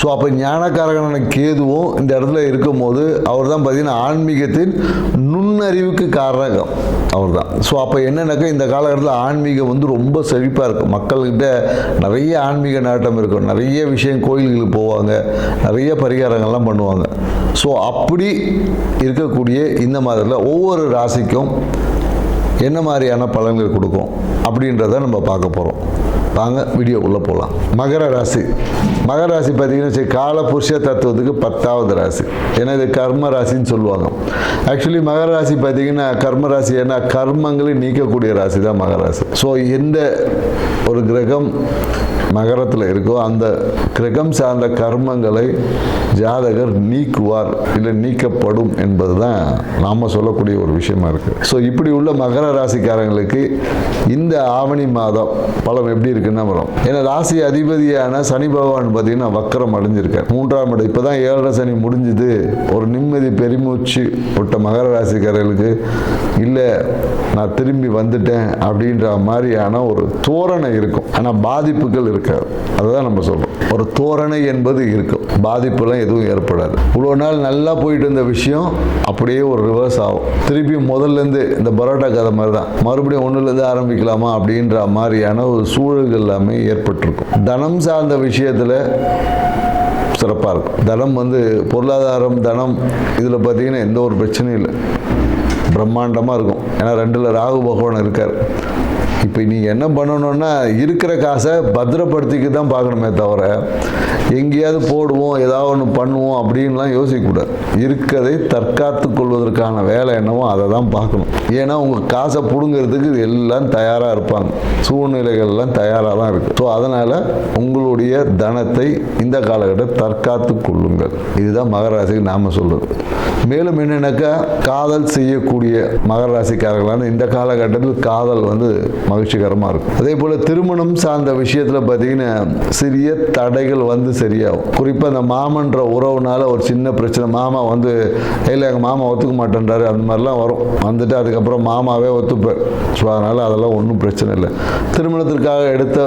So அப்போ ஞானக்காரகனான கேதுவும் இந்த இடத்துல இருக்கும்போது அவர் தான் பார்த்தீங்கன்னா ஆன்மீகத்தின் நுண்ணறிவுக்கு காரணம் அவர் தான் ஸோ அப்போ என்னென்னாக்கா இந்த காலகட்டத்தில் ஆன்மீகம் வந்து ரொம்ப செழிப்பாக இருக்கும். மக்கள்கிட்ட நிறைய ஆன்மீக நாட்டம் இருக்கும். நிறைய விஷயம் கோயில்களுக்கு போவாங்க. நிறைய பரிகாரங்கள்லாம் பண்ணுவாங்க. ஸோ அப்படி இருக்கக்கூடிய இந்த மாதத்தில் ஒவ்வொரு ராசிக்கும் என்ன மாதிரியான பலன்கள் கொடுக்கும் அப்படின்றத நம்ம பார்க்க போகிறோம் வாங்க வீடியோ உள்ளே போகலாம் மகர ராசி. மகர ராசி பார்த்தீங்கன்னா சரி கால புருஷ தத்துவத்துக்கு பத்தாவது ராசி. ஏன்னா இது கர்ம ராசின்னு சொல்லுவாங்க. ஆக்சுவலி மகர ராசி பார்த்தீங்கன்னா கர்ம ராசி ஏன்னா கர்மங்களை நீக்கக்கூடிய ராசி தான் மகர ராசி. ஸோ எந்த ஒரு கிரகம் மகரத்தில் இருக்கோ அந்த கிரகம் சார்ந்த கர்மங்களை ஜாதகர் நீக்குவார் இல்லை நீக்கப்படும் என்பது தான் நாம் சொல்லக்கூடிய ஒரு விஷயமா இருக்குது ஸோ இப்படி உள்ள மகர ராசிக்காரங்களுக்கு இந்த ஆவணி மாதம் பலம் எப்படி இருக்குன்னா வரும். ஏன்னா ராசி அதிபதியான சனி பகவான் பார்த்தீங்கன்னா வக்கரம் அடைஞ்சிருக்கார். மூன்றாம் இடம். இப்போ தான் ஏழரை சனி முடிஞ்சுது. ஒரு நிம்மதி பெருமூச்சு விட்ட மகர ராசிக்காரர்களுக்கு இல்லை நான் திரும்பி வந்துட்டேன் அப்படின்ற மாதிரியான ஒரு தோரணை இருக்கும். ஆனால் பாதிப்புகள் இருக்கும் இருக்காது. அதுதான் நம்ம சொல்றோம். ஒரு தோரணை என்பது இருக்கும். பாதிப்புலாம் எதுவும் ஏற்படாது. இவ்வளோ நாள் நல்லா போயிட்டு இருந்த விஷயம் அப்படியே ஒரு ரிவர்ஸ் ஆகும். திருப்பி முதல்லேருந்து இந்த பரோட்டா கதை மாதிரி தான் மறுபடியும் ஒன்றுலேருந்து ஆரம்பிக்கலாமா அப்படின்ற மாதிரியான ஒரு சூழல்கள் எல்லாமே ஏற்பட்டிருக்கும். தனம் சார்ந்த விஷயத்தில் சிறப்பாக இருக்கும். தனம் வந்து பொருளாதாரம் தனம் இதில் பார்த்தீங்கன்னா எந்த ஒரு பிரச்சனையும் இல்லை. பிரம்மாண்டமாக இருக்கும். ஏன்னா ரெண்டில் ராகு பகவான் இருக்கார். இப்போ நீங்கள் என்ன பண்ணணும்னா இருக்கிற காசை பத்திரப்படுத்திக்க தான் பார்க்கணுமே தவிர எங்கேயாவது போடுவோம் ஏதாவது ஒன்று பண்ணுவோம் அப்படின்லாம் யோசிக்கக்கூடாது. இருக்கிறதை தற்காத்து கொள்வதற்கான வேலை என்னவோ அதை தான் பார்க்கணும். ஏன்னா உங்கள் காசை பிடுங்கிறதுக்கு எல்லாம் தயாராக இருப்பாங்க. சூழ்நிலைகள்லாம் தயாராக தான் இருக்குது ஸோ அதனால் உங்களுடைய தனத்தை இந்த காலகட்டம் தற்காத்து கொள்ளுங்கள். இதுதான் மகராசிக்கு நாம் சொல்கிறது மேலும் என்னென்னாக்கா காதல் செய்யக்கூடிய மகராசிக்காரர்களான இந்த காலகட்டத்தில் காதல் வந்து மகிழ்ச்சிகரமாக இருக்கும். அதே போல் திருமணம் சார்ந்த விஷயத்தில் பார்த்தீங்கன்னா சிறிய தடைகள் வந்து சரியாகும். குறிப்பாக அந்த மாமன்ற உறவுனால ஒரு சின்ன பிரச்சனை. மாமா வந்து இல்லை எங்கள் மாமா ஒத்துக்க மாட்டேன்றாரு. அந்த மாதிரிலாம் வரும். வந்துட்டு அதுக்கப்புறம் மாமாவே ஒத்துப்பார். ஸோ அதனால் அதெல்லாம் ஒன்றும் பிரச்சனை இல்லை. திருமணத்திற்காக எடுத்த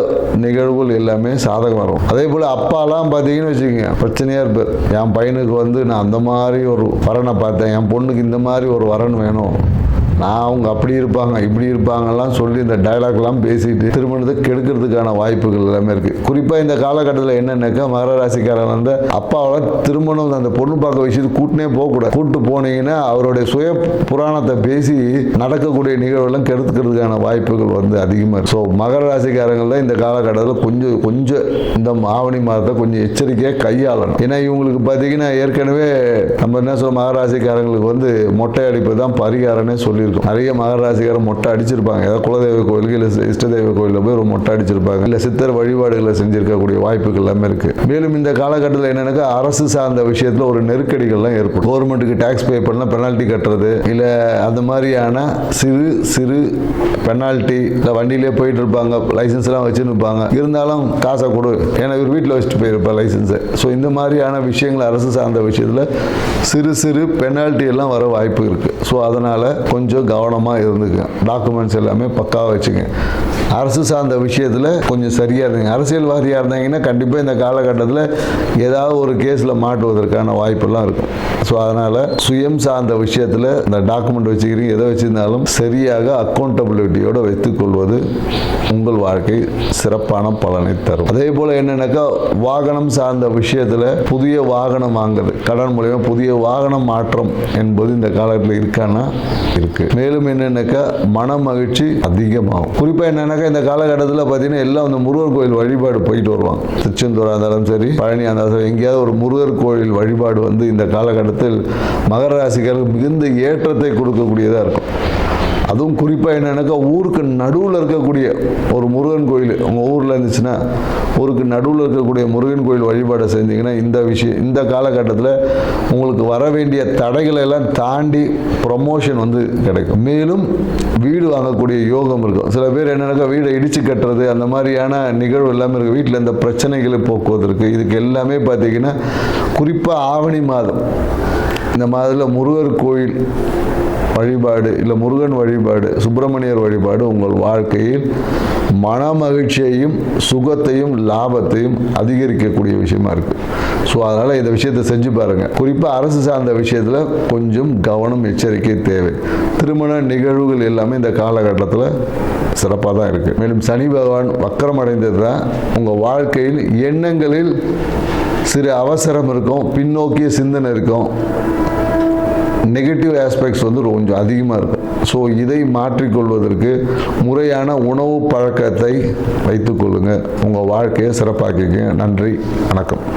நிகழ்வுகள் எல்லாமே சாதகம் வரும் அதே போல் அப்பாலாம் பார்த்தீங்கன்னு வச்சுக்கோங்க பிரச்சனையாக இருப்பார். என் பையனுக்கு வந்து நான் அந்த மாதிரி ஒரு வரனை பார்த்தேன். என் பொண்ணுக்கு இந்த மாதிரி ஒரு வரன் வேணும். நான் அவங்க அப்படி இருப்பாங்க இப்படி இருப்பாங்கலாம் சொல்லி இந்த டயலாக்லாம் பேசிட்டு திருமணத்தை கெடுக்கிறதுக்கான வாய்ப்புகள் எல்லாமே இருக்குது குறிப்பாக இந்த காலகட்டத்தில் என்னென்னாக்கா மகர ராசிக்காரன் வந்து அப்பாவோட திருமணம் அந்த பொண்ணு பார்க்க விஷயத்து கூட்டினே போகக்கூடாது. கூட்டு போனீங்கன்னா அவருடைய சுய புராணத்தை பேசி நடக்கக்கூடிய நிகழ்வுலாம் கெடுத்துக்கிறதுக்கான வாய்ப்புகள் வந்து அதிகமாக இருக்கு. ஸோ மகர ராசிக்காரங்களில் இந்த காலகட்டத்தில் கொஞ்சம் கொஞ்சம் இந்த ஆவணி மாதத்தை கொஞ்சம் எச்சரிக்கையாக கையாளணும். ஏன்னா இவங்களுக்கு பார்த்தீங்கன்னா ஏற்கனவே நம்ம என்ன சொல்ல மகராசிக்காரங்களுக்கு வந்து மொட்டை அடிப்பு தான் பரிகாரம்னே இருக்கும். நிறைய மகராசிக்காரர் மொட்டை அடிச்சிருப்பாங்க. ஏதாவது குலதெய்வ கோயிலுக்கு இல்லை இஷ்ட தெய்வ கோயிலில் போய் ஒரு மொட்டை அடிச்சிருப்பாங்க. இல்லை சித்தர் வழிபாடுகளை செஞ்சிருக்கக்கூடிய வாய்ப்புகள் எல்லாமே இருக்கு. மேலும் இந்த காலகட்டத்தில் என்னன்னா அரசு சார்ந்த விஷயத்தில் ஒரு நெருக்கடிகள்லாம் ஏற்படும். கவர்மெண்ட்டுக்கு டேக்ஸ் பே பண்ணால் பெனால்ட்டி கட்டுறது இல்லை அந்த மாதிரியான சிறு சிறு பெனால்ட்டி இல்லை வண்டியிலே போயிட்டு இருப்பாங்க லைசன்ஸ்லாம் வச்சுன்னு இருப்பாங்க. இருந்தாலும் காசை கொடு. ஏன்னா இவர் வீட்டில் வச்சுட்டு போயிருப்பார் லைசன்ஸை ஸோ இந்த மாதிரியான விஷயங்கள் அரசு சார்ந்த விஷயத்தில் சிறு சிறு பெனால்ட்டி எல்லாம் வர வாய்ப்பு இருக்குது ஸோ அதனால் கொஞ்சம் கொஞ்சம் கவனமாக இருந்துக்குங்க. டாக்குமெண்ட்ஸ் எல்லாமே பக்காவாக வச்சுங்க அரசு சார்ந்த விஷயத்தில் கொஞ்சம் சரியாக இருந்தீங்க. அரசியல்வாதியாக இருந்தீங்கன்னா கண்டிப்பாக இந்த காலகட்டத்தில் ஏதாவது ஒரு கேஸில் மாட்டுவதற்கான வாய்ப்பெல்லாம் இருக்கும். ஸோ அதனால் சுயம் சார்ந்த விஷயத்தில் இந்த டாக்குமெண்ட் வச்சுக்கிறீங்க எதை வச்சுருந்தாலும் சரியாக அக்கௌண்டபிலிட்டியோடு வைத்துக்கொள்வது உங்கள் வாழ்க்கை சிறப்பான பலனை தரும். அதே போல் என்னென்னாக்கா வாகனம் சார்ந்த விஷயத்தில் புதிய வாகனம் வாங்குறது கடன் மூலயமா புதிய வாகனம் மாற்றம் என்பது இந்த காலகட்டத்தில் இருக்கான்னா இருக்குது மேலும் என்னென்னாக்கா மன மகிழ்ச்சி அதிகமாகும். குறிப்பாக பார்த்தீங்கன்னாக்கா இந்த காலகட்டத்தில் பார்த்தீங்கன்னா எல்லாம் அந்த முருகர் கோயில் வழிபாடு போயிட்டு வருவாங்க. திருச்செந்தூராக இருந்தாலும் சரி பழனியாக இருந்தாலும் சரி எங்கேயாவது ஒரு முருகர் கோயில் வழிபாடு வந்து இந்த காலகட்டத்தில் மகர ராசிக்காரருக்கு மிகுந்த ஏற்றத்தை கொடுக்கக்கூடியதாக இருக்கும். அதுவும் குறிப்பாக என்னென்னாக்கா ஊருக்கு நடுவில் இருக்கக்கூடிய ஒரு முருகன் கோயில் உங்கள் ஊரில் இருந்துச்சுன்னா ஊருக்கு நடுவில் இருக்கக்கூடிய முருகன் கோயில் வழிபாடை செஞ்சீங்கன்னா இந்த விஷயம் இந்த காலகட்டத்தில் உங்களுக்கு வர வேண்டிய தடைகளை எல்லாம் தாண்டி ப்ரொமோஷன் வந்து கிடைக்கும். மேலும் வீடு வாங்கக்கூடிய யோகம் இருக்கும். சில பேர் என்னென்னாக்கா வீடை இடித்து கட்டுறது அந்த மாதிரியான நிகழ்வு எல்லாமே இருக்குது வீட்டில் இந்த பிரச்சனைகளை போக்குவதற்கு இதுக்கு எல்லாமே பார்த்தீங்கன்னா குறிப்பாக ஆவணி மாதம். இந்த மாதத்தில் முருகர் கோயில் வழிபாடு இல்லை முருகன் வழிபாடு சுப்பிரமணியர் வழிபாடு உங்கள் வாழ்க்கையில் மன மகிழ்ச்சியையும் சுகத்தையும் லாபத்தையும் அதிகரிக்கக்கூடிய விஷயமா இருக்குது ஸோ அதனால் இந்த விஷயத்தை செஞ்சு பாருங்கள் குறிப்பாக அரசு சார்ந்த விஷயத்தில் கொஞ்சம் கவனம் எச்சரிக்கை தேவை. திருமண நிகழ்வுகள் எல்லாமே இந்த காலகட்டத்தில் சிறப்பாக தான் இருக்குது மேலும் சனி பகவான் வக்கரம் அடைந்தது தான் உங்கள் வாழ்க்கையில் எண்ணங்களில் சிறு அவசரம் இருக்கும் பின்னோக்கிய சிந்தனை இருக்கும். நெகட்டிவ் ஆஸ்பெக்ட்ஸ் வந்து கொஞ்சம் அதிகமாக இருக்கும் ஸோ இதை மாற்றிக்கொள்வதற்கு முறையான உணவு பழக்கத்தை வைத்துக்கொள்ளுங்கள் உங்கள் வாழ்க்கையை சிறப்பாக்கிங்க நன்றி. வணக்கம்.